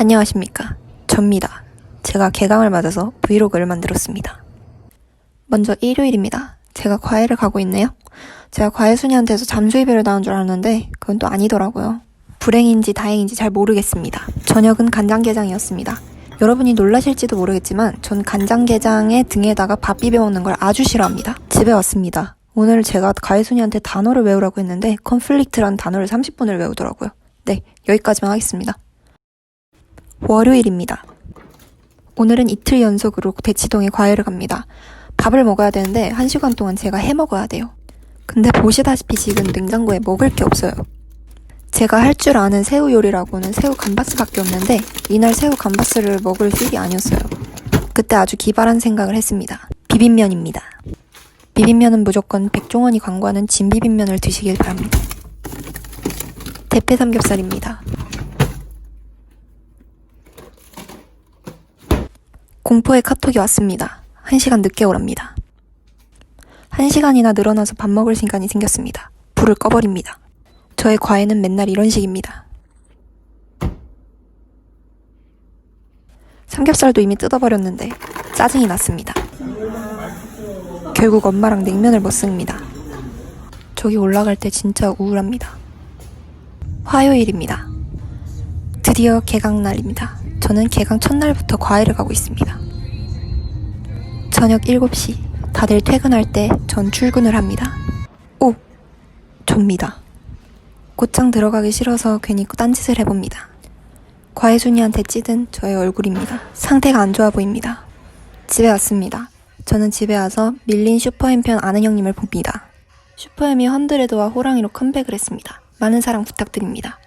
안녕하십니까. 접니다. 제가 개강을 맞아서 브이로그를 만들었습니다. 먼저 일요일입니다. 제가 과외를 가고 있네요. 제가 과외순이한테서 잠수이별을 나온 줄 알았는데 그건 또 아니더라고요. 불행인지 다행인지 잘 모르겠습니다. 저녁은 간장게장이었습니다. 여러분이 놀라실지도 모르겠지만 전 간장게장에 등에다가 밥 비벼 먹는 걸 아주 싫어합니다. 집에 왔습니다. 오늘 제가 과외순이한테 단어를 외우라고 했는데 컨플릭트라는 단어를 30분을 외우더라고요. 네, 여기까지만 하겠습니다. 월요일입니다. 오늘은 이틀 연속으로 대치동에 과외를 갑니다. 밥을 먹어야 되는데 한 시간 동안 제가 해 먹어야 돼요. 근데 보시다시피 지금 냉장고에 먹을 게 없어요. 제가 할 줄 아는 새우 요리라고는 새우 감바스밖에 없는데 이날 새우 감바스를 먹을 필이 아니었어요. 그때 아주 기발한 생각을 했습니다. 비빔면입니다. 비빔면은 무조건 백종원이 광고하는 진비빔면을 드시길 바랍니다. 대패 삼겹살입니다. 공포의 카톡이 왔습니다. 한 시간 늦게 오랍니다. 한 시간이나 늘어나서 밥 먹을 시간이 생겼습니다. 불을 꺼버립니다. 저의 과외는 맨날 이런 식입니다. 삼겹살도 이미 뜯어버렸는데 짜증이 났습니다. 결국 엄마랑 냉면을 먹습니다. 저기 올라갈 때 진짜 우울합니다. 화요일입니다. 드디어 개강 날입니다. 저는 개강 첫날부터 과외를 가고 있습니다. 저녁 7시. 다들 퇴근할 때 전 출근을 합니다. 오! 접니다. 곧장 들어가기 싫어서 괜히 딴짓을 해봅니다. 과외순이한테 찌든 저의 얼굴입니다. 상태가 안 좋아 보입니다. 집에 왔습니다. 저는 집에 와서 밀린 슈퍼엠 편 아는 형님을 봅니다. 슈퍼엠이 헌드레드와 호랑이로 컴백을 했습니다. 많은 사랑 부탁드립니다.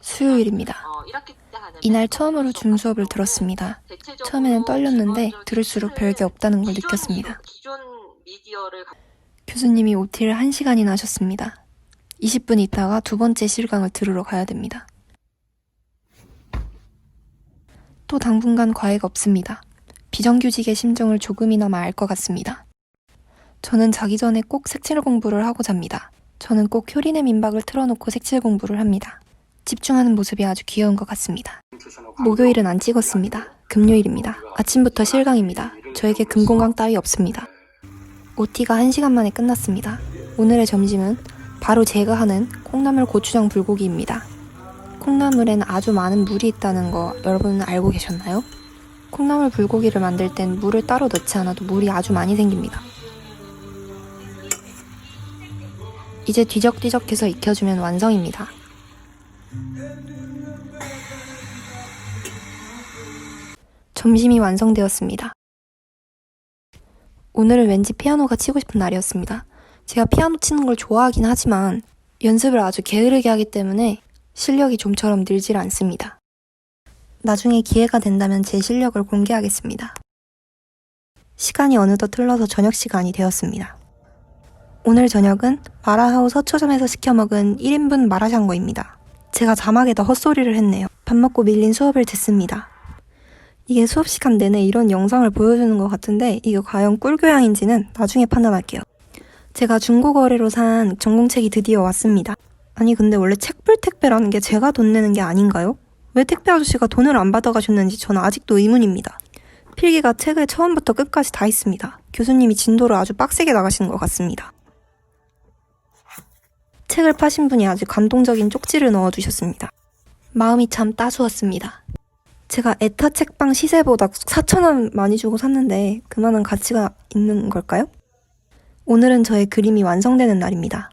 수요일입니다. 어, 1학기 때 하는 이날 처음으로 줌 수업을 들었습니다. 대체적으로 처음에는 떨렸는데 들을수록 별게 없다는 걸 느꼈습니다. 교수님이 OT를 1시간이나 하셨습니다. 20분 있다가 두 번째 실강을 들으러 가야 됩니다. 또 당분간 과외가 없습니다. 비정규직의 심정을 조금이나마 알 것 같습니다. 저는 자기 전에 꼭 색칠 공부를 하고 잡니다. 저는 꼭 효린의 민박을 틀어놓고 색칠 공부를 합니다. 집중하는 모습이 아주 귀여운 것 같습니다. 목요일은 안 찍었습니다. 금요일입니다. 아침부터 실강입니다. 저에게 금공강 따위 없습니다. OT가 1시간 만에 끝났습니다. 오늘의 점심은 바로 제가 하는 콩나물 고추장 불고기입니다. 콩나물에는 아주 많은 물이 있다는 거 여러분은 알고 계셨나요? 콩나물 불고기를 만들 땐 물을 따로 넣지 않아도 물이 아주 많이 생깁니다. 이제 뒤적뒤적해서 익혀주면 완성입니다. 점심이 완성되었습니다. 오늘은 왠지 피아노가 치고 싶은 날이었습니다. 제가 피아노 치는 걸 좋아하긴 하지만 연습을 아주 게으르게 하기 때문에 실력이 좀처럼 늘질 않습니다. 나중에 기회가 된다면 제 실력을 공개하겠습니다. 시간이 어느덧 흘러서 저녁 시간이 되었습니다. 오늘 저녁은 마라하우 서초점에서 시켜 먹은 1인분 마라샹궈입니다. 제가 자막에다 헛소리를 했네요. 밥 먹고 밀린 수업을 듣습니다. 이게 수업 시간 내내 이런 영상을 보여주는 것 같은데 이게 과연 꿀교양인지는 나중에 판단할게요. 제가 중고거래로 산 전공책이 드디어 왔습니다. 아니 근데 원래 책불 택배라는 게 제가 돈 내는 게 아닌가요? 왜 택배 아저씨가 돈을 안 받아가셨는지 저는 아직도 의문입니다. 필기가 책을 처음부터 끝까지 다 있습니다. 교수님이 진도를 아주 빡세게 나가시는 것 같습니다. 책을 파신 분이 아주 감동적인 쪽지를 넣어주셨습니다. 마음이 참 따스웠습니다. 제가 에타 책방 시세보다 4,000원 많이 주고 샀는데 그만한 가치가 있는 걸까요? 오늘은 저의 그림이 완성되는 날입니다.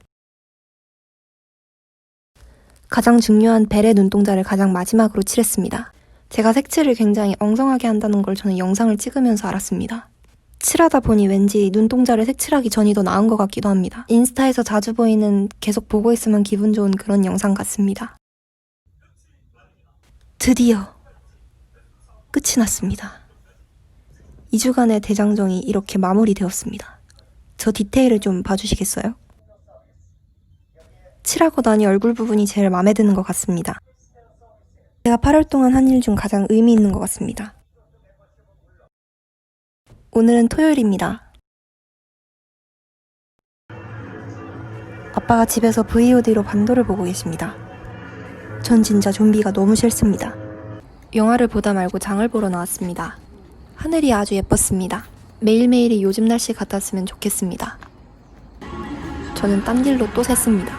가장 중요한 벨의 눈동자를 가장 마지막으로 칠했습니다. 제가 색칠을 굉장히 엉성하게 한다는 걸 저는 영상을 찍으면서 알았습니다. 칠하다 보니 왠지 눈동자를 색칠하기 전이 더 나은 것 같기도 합니다. 인스타에서 자주 보이는 계속 보고 있으면 기분 좋은 그런 영상 같습니다. 드디어 끝이 났습니다. 2주간의 대장정이 이렇게 마무리되었습니다. 저 디테일을 좀 봐주시겠어요? 칠하고 나니 얼굴 부분이 제일 마음에 드는 것 같습니다. 제가 8월 동안 한 일 중 가장 의미 있는 것 같습니다. 오늘은 토요일입니다. 아빠가 집에서 VOD로 반도를 보고 계십니다. 전 진짜 좀비가 너무 싫습니다. 영화를 보다 말고 장을 보러 나왔습니다. 하늘이 아주 예뻤습니다. 매일매일이 요즘 날씨 같았으면 좋겠습니다. 저는 딴 길로 또 샜습니다.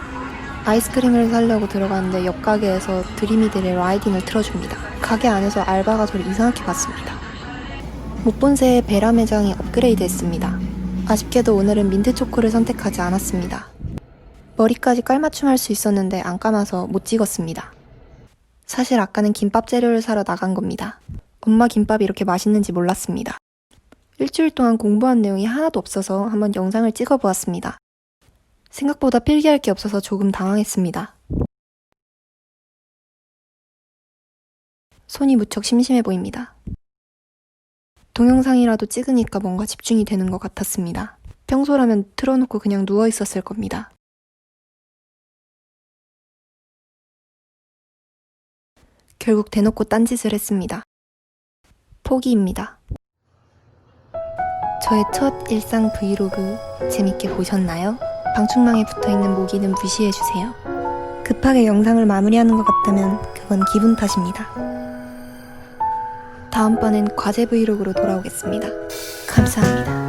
아이스크림을 사려고 들어갔는데 옆 가게에서 드림이들의 라이딩을 틀어줍니다. 가게 안에서 알바가 저를 이상하게 봤습니다. 새에 베라 매장이 업그레이드 했습니다. 아쉽게도 오늘은 민트 초코를 선택하지 않았습니다. 머리까지 깔맞춤 할 수 있었는데 안 감아서 못 찍었습니다. 사실 아까는 김밥 재료를 사러 나간 겁니다. 엄마 김밥이 이렇게 맛있는지 몰랐습니다. 일주일 동안 공부한 내용이 하나도 없어서 한번 영상을 찍어 보았습니다. 생각보다 필기할 게 없어서 조금 당황했습니다. 손이 무척 심심해 보입니다. 동영상이라도 찍으니까 뭔가 집중이 되는 것 같았습니다. 평소라면 틀어놓고 그냥 누워 있었을 겁니다. 결국 대놓고 딴짓을 했습니다. 포기입니다. 저의 첫 일상 브이로그 재밌게 보셨나요? 방충망에 붙어 있는 모기는 무시해주세요. 급하게 영상을 마무리하는 것 같다면 그건 기분 탓입니다. 다음번엔 과제 브이로그로 돌아오겠습니다. 감사합니다.